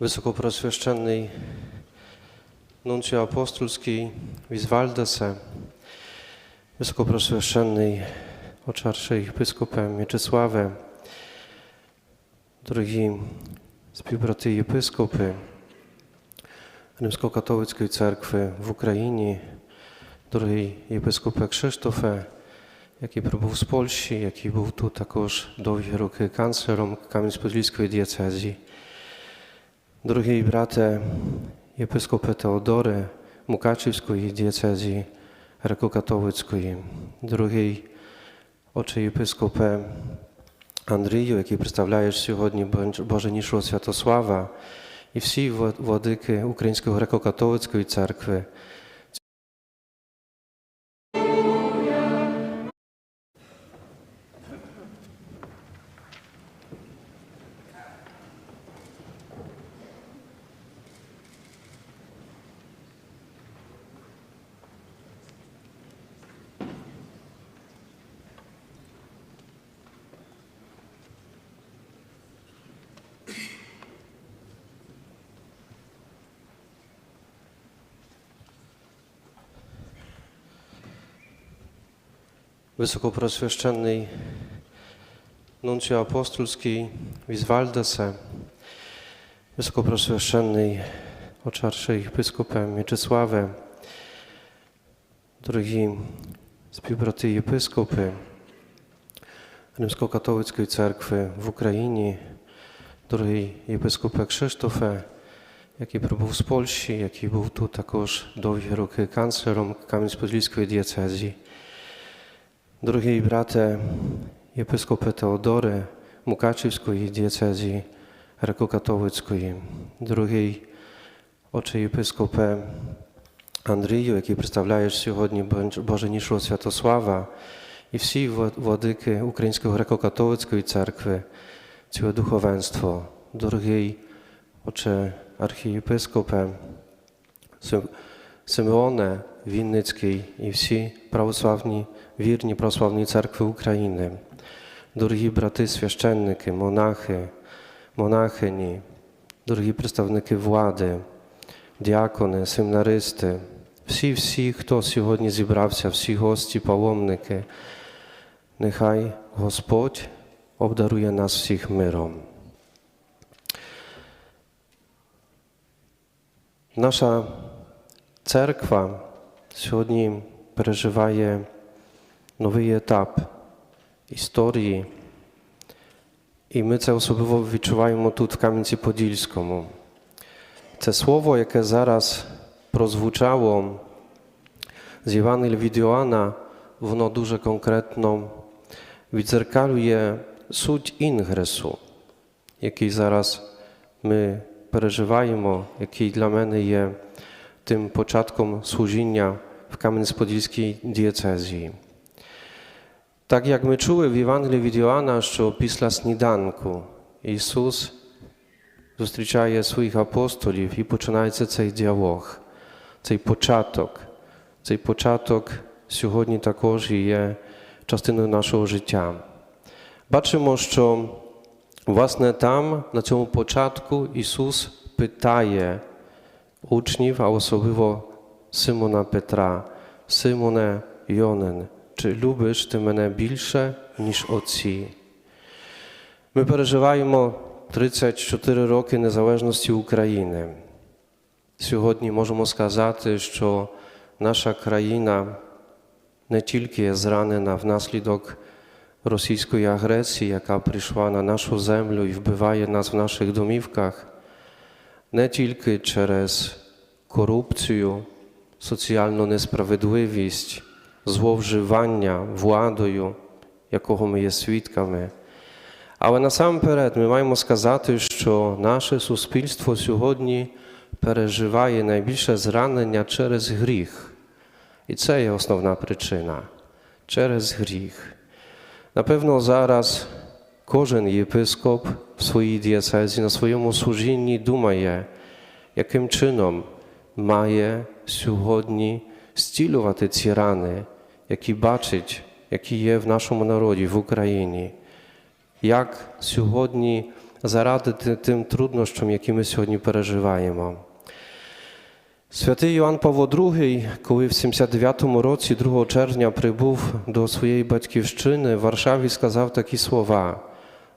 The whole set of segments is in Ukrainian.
Wysokoproswieszczennej nuncio apostolskiej Wizwaldese, Wysokoproswieszczennej Oczarszej Mieczysławie, drogi співбрати єпископи Римсько-католицької церкви в Україні, дорогий єпископе Кшиштофе, який прибув з Польщі, який був тут також довгі роки канцлером Кам'янець-Подільської дієцезії. Дорогий брати, єпископи Теодори Мукачівської дієцезії греко-католицької, дорогий отче єпископе Андрію, який представляєш сьогодні Боженішого Святослава, і всі владики Української греко-католицької церкви. Wysokoproswieszczennej nuncio apostolskiej Wizwaldese, Wysokoproswieszczennej Oczarszej Episkopem Mieczysławie, drogi співбрати єпископи Римсько-католицької церкви в Україні, дорогий єпископе Кшиштофе, який прибув з Польщі, який був тут також довгі роки канцлером Кам'янець-Подільської дієцезії. Дорогий брате єпископе Теодоре Мукачівської дієцезії греко-католицької, дорогий отче єпископе Андрію, який представляєш сьогодні Боженішого Святослава, і всі владики Української греко-католицької церкви, ціле духовенство, дорогий отче архієпископе Симеоне Вінницький і всі православні вірні православної церкви України, дорогі брати священники, монахи, монахині, дорогі представники влади, діакони, семінаристи, всі, всі, хто сьогодні зібрався, всі гості, паломники, нехай Господь обдарує нас всіх миром. Наша церква сьогодні переживає новий етап історії, і ми це особливо відчуваємо тут, в Кам'янці-Подільському. Це слово, яке зараз прозвучало з Євангелія від Іоанна, воно дуже конкретно відзеркалює суть інгресу, який зараз ми переживаємо, який для мене є тим початком служіння в Кам'янець-Подільській дієцезії. Так як ми чули в Євангелії від Іоанна, що після сніданку Ісус зустрічає своїх апостолів і починається цей діалог, цей початок. Цей початок сьогодні також є частиною нашого життя. Бачимо, що власне там, на цьому початку, Ісус питає учнів, а особливо Симона Петра, Симоне Йонен, чи любиш ти мене більше, ніж отці? Ми переживаємо 34 роки незалежності України. Сьогодні можемо сказати, що наша країна не тільки є зранена внаслідок російської агресії, яка прийшла на нашу землю і вбиває нас в наших домівках, не тільки через корупцію, соціальну несправедливість, зловживання владою, якого ми є свідками. Але насамперед ми маємо сказати, що наше суспільство сьогодні переживає найбільше зранення через гріх. І це є основна причина через гріх. Напевно, зараз кожен єпископ в своїй дієцезі на своєму служінні думає, яким чином має сьогодні зцілювати ці рани, які бачить, які є в нашому народі, в Україні. Як сьогодні заради ти- тим труднощам, які ми сьогодні переживаємо. Святий Йоанн Павло II, коли в 79-му році, 2 червня, прибув до своєї батьківщини, в Варшаві сказав такі слова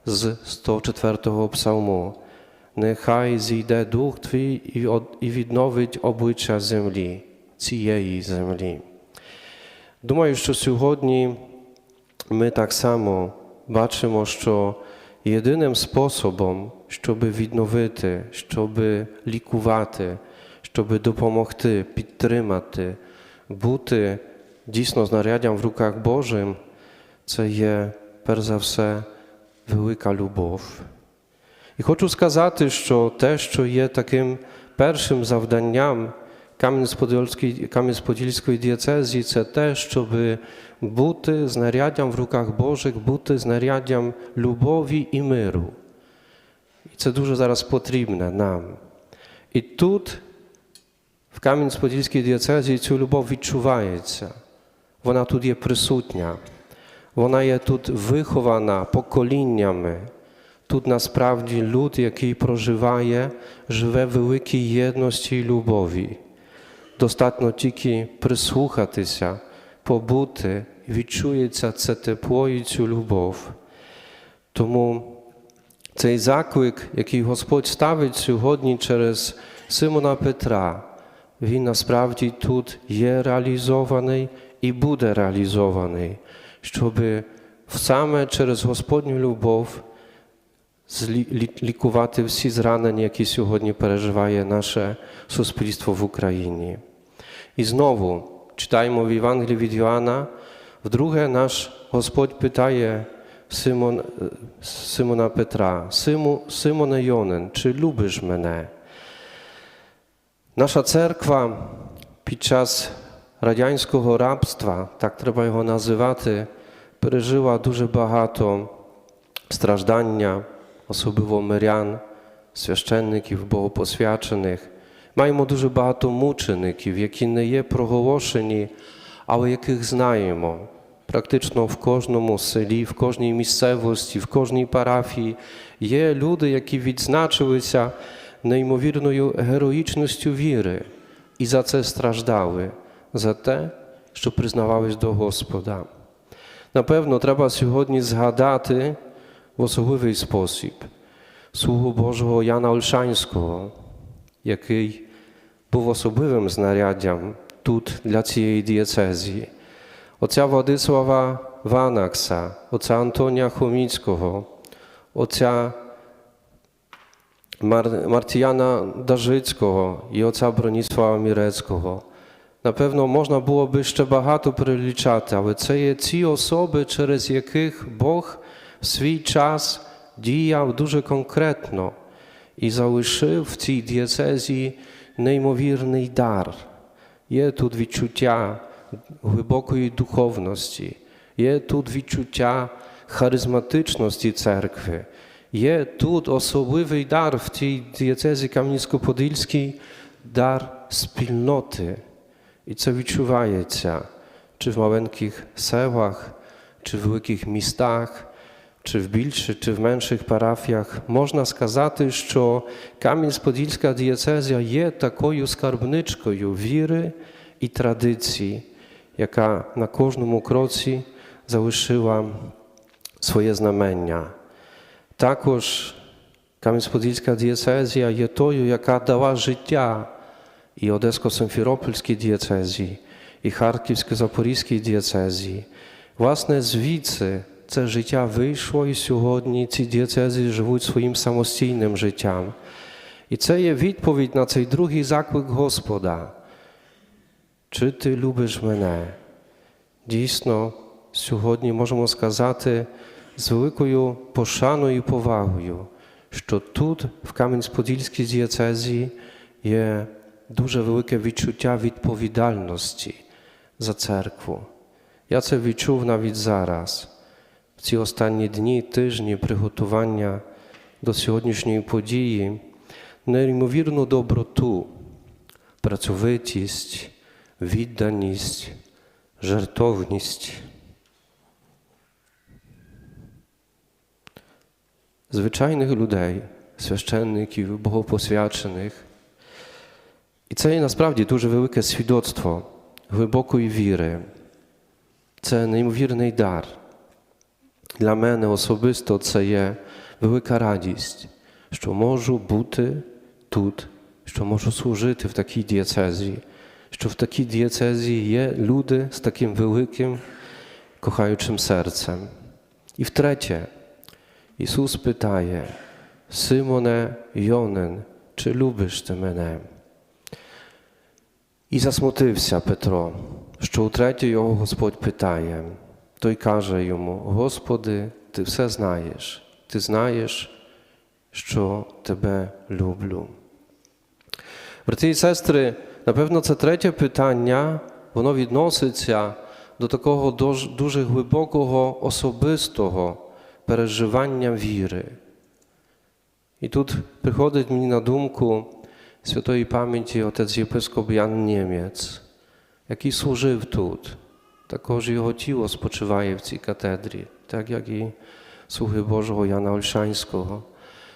з 104-го псалму. Нехай зійде дух твій і відновить обличчя землі, цієї землі. Думаю, що сьогодні ми так само бачимо, що єдиним способом, щоб відновити, щоб лікувати, щоб допомогти, підтримати, бути дійсно знаряддям в руках Божим, це є перш за все велика любов. І хочу сказати, що те, що є таким першим завданням Кам'янець-Подільської Кам'янець-Подільської дієцезії, це те, щоб бути знаряддям в руках Божих, бути знаряддям любові і миру. І це дуже зараз потрібне нам. І тут, в Кам'янець-Подільській дієцезії, цю любов відчувається. Вона тут є присутня. Вона є тут вихована поколіннями. Тут насправді люд, який проживає, живе в великій єдності і любові. Достатньо тільки прислухатися, побути, відчується це тепло і цю любов. Тому цей заклик, який Господь ставить сьогодні через Симона Петра, він насправді тут є реалізований і буде реалізований, щоб саме через Господню любов злі- лі- лікувати всі зранення, які сьогодні переживає наше суспільство в Україні. І знову читаємо в Євангелії від Йоанна, вдруге наш Господь питає Симон, е, Симона Петра, Симу, Симоне Йонен, чи любиш мене? Наша церква під час радянського рабства, так треба його називати, пережила дуже багато страждання, особливо мирян, священників, богопосвячених. Маємо дуже багато мучеників, які не є проголошені, але яких знаємо. Практично в кожному селі, в кожній місцевості, в кожній парафії є люди, які відзначилися неймовірною героїчністю віри і за це страждали, за те, що признавались до Господа. Напевно, треба сьогодні згадати в особливий спосіб слугу Божого Яна Ольшанського, який був особливим знаряддям тут для цієї дієцезії. Отця Владислава Ванакса, отця Антонія Хоміцького, отця Мар- Мартіяна Дажицького і отця Бронісława Мірецького. Напевно, можна було би ще багато перелічати, але це є ці особи, через яких Бог в свій час діяв дуже конкретно і залишив в цій дієцезії неймовірний дар. Є тут відчуття глибокої духовності, є тут відчуття харизматичності церкви, є тут особливий дар в цій дієцезі Кам'янсько-Подільській дар спільноти. І це відчувається чи в маленьких селах, чи в великих містах, чи в більших, чи в менших парафіях. Можна сказати, що Кам'янець-Подільська дієцезія є такою скарбничкою віри і традиції, яка на кожному кроці залишила своє знамення. Також Кам'янець-Подільська дієцезія є тою, яка дала життя і Одесько-Симферопольській дієцезії, і Харківсько-Запорізькій дієцезії. Власне, звідси це життя вийшло, і сьогодні ці дієцезії живуть своїм самостійним життям. І це є відповідь на цей другий заклик Господа. Чи ти любиш мене? Дійсно, сьогодні можемо сказати з великою пошаною і повагою, що тут, в Кам'янець-Подільській дієцезії, є дуже велике відчуття відповідальності за церкву. Я це відчув навіть зараз, в ці останні дні, тижні приготування до сьогоднішньої події, неймовірну доброту, працьовитість, відданість, жертовність. звичайних людей, священників, богопосвячених. І це є насправді дуже велике свідоцтво глибокої віри. Це неймовірний дар. Для мене особисто це є велика радість, що можу бути тут, що можу служити в такій дієцезії, що в такій дієцезії є люди з таким великим, кохаючим серцем. І втретє, Ісус питає, Симоне Йонен, чи любиш ти мене? І засмутився Петро, що утретє його Господь питає. Той каже йому: Господи, ти все знаєш, ти знаєш, що тебе люблю. Брати і сестри, напевно, це третє питання, воно відноситься до такого дуже, глибокого особистого переживання віри. І тут приходить мені на думку святої пам'яті отець єпископ Ян Німець, який служив тут. Також його тіло спочиває в цій катедрі, так як і слуги Божого Яна Ольшанського.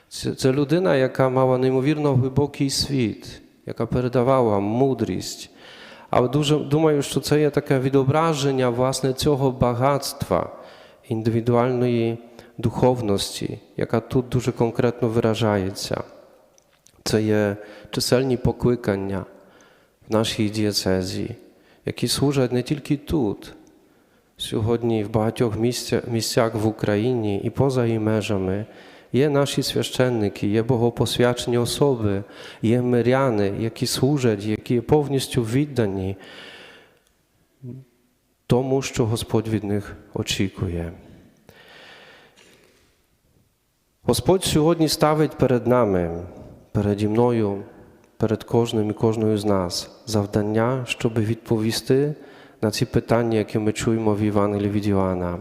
Це, це людина, яка мала неймовірно глибокий світ, яка передавала мудрість. Але дуже думаю, що це є таке відображення власне цього багатства індивідуальної духовності, яка тут дуже конкретно виражається. Це є чисельні покликання в нашій дієцезії, Які служать не тільки тут, сьогодні в багатьох місцях, в Україні і поза її межами. Є наші священники, є богопосвячені особи, є миряни, які служать, які повністю віддані тому, що Господь від них очікує. Господь сьогодні ставить перед нами, переді мною, перед кожним і кожною з нас завдання, щоб відповісти на ці питання, які ми чуємо в Євангелії від Іоанна.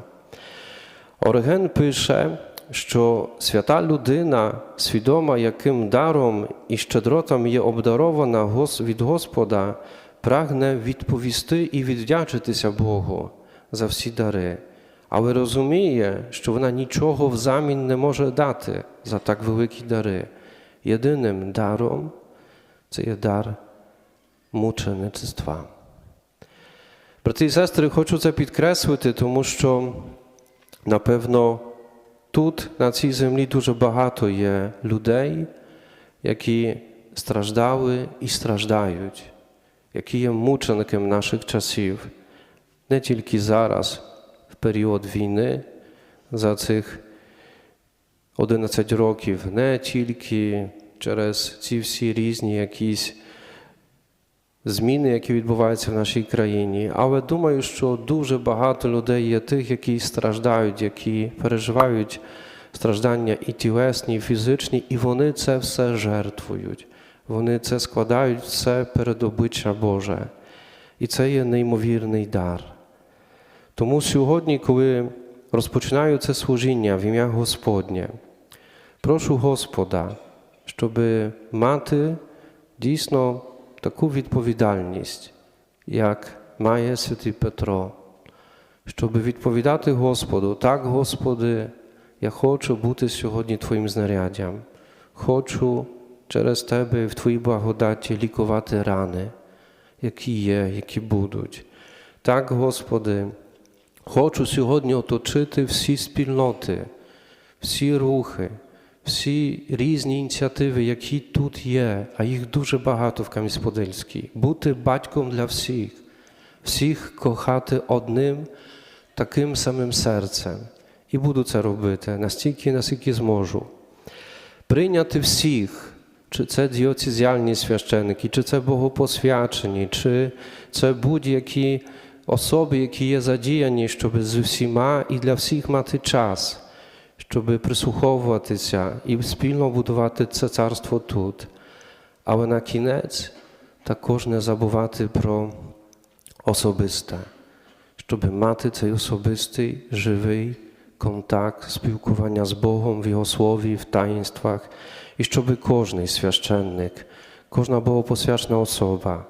Ориген пише, що свята людина, свідома, яким даром і щедротом є обдарована від Господа, прагне відповісти і віддячитися Богу за всі дари, але розуміє, що вона нічого взамін не може дати за так великі дари. Єдиним даром це є дар мучеництва. Брати і сестри, хочу це підкреслити, тому що, напевно, тут, на цій землі, дуже багато є людей, які страждали і страждають, які є мучениками наших часів, не тільки зараз, в період війни, за цих 11 років, не тільки через ці всі різні якісь зміни, які відбуваються в нашій країні. Але думаю, що дуже багато людей є тих, які страждають, які переживають страждання і тілесні, і фізичні, і вони це все жертвують. Вони це складають все перед обличчя Боже. І це є неймовірний дар. Тому сьогодні, коли розпочинаю це служіння в ім'я Господнє, прошу Господа, щоб мати дійсно таку відповідальність, як має святий Петро, щоб відповідати Господу, так, Господи, я хочу бути сьогодні Твоїм знаряддям, хочу через Тебе в Твоїй благодаті лікувати рани, які є, які будуть. Так, Господи, хочу сьогодні оточити всі спільноти, всі рухи всі різні ініціативи, які тут є, а їх дуже багато в Кам'янець-Подільській, бути батьком для всіх, всіх кохати одним таким самим серцем. І буду це робити настільки, наскільки зможу. Прийняти всіх, чи це діоцезіальні священники, чи це богопосвячені, чи це будь-які особи, які є задіяні, щоб з усіма і для всіх мати час щоб прислуховуватися і спільно будувати це царство тут. Але на кінець також не забувати про особисте, щоб мати цей особистий, живий контакт, спілкування з Богом в Його слові, в таїнствах, і щоб кожний священник, кожна богопосвячна особа,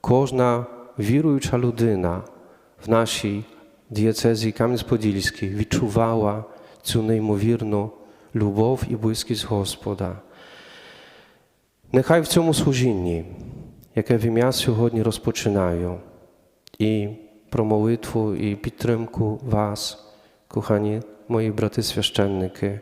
кожна віруюча людина в нашій дієцезії Кам'янець-Подільський відчувала цю неймовірну любов і близькість Господа. Нехай в цьому служінні, яке в ім'я сьогодні розпочинаю, і про молитву, і підтримку вас, кохані мої брати священники,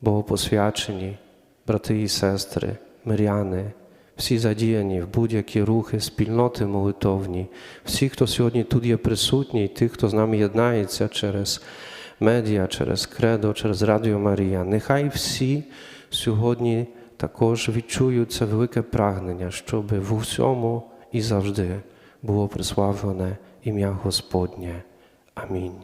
богопосвячені, брати і сестри, миряни, всі задіяні в будь-які рухи, спільноти молитовні, всі, хто сьогодні тут є присутні, і тих, хто з нами єднається через медіа, через кредо, через Радіо Марія. Нехай всі сьогодні також відчують це велике прагнення, щоб в усьому і завжди було прославлене ім'я Господнє. Амінь.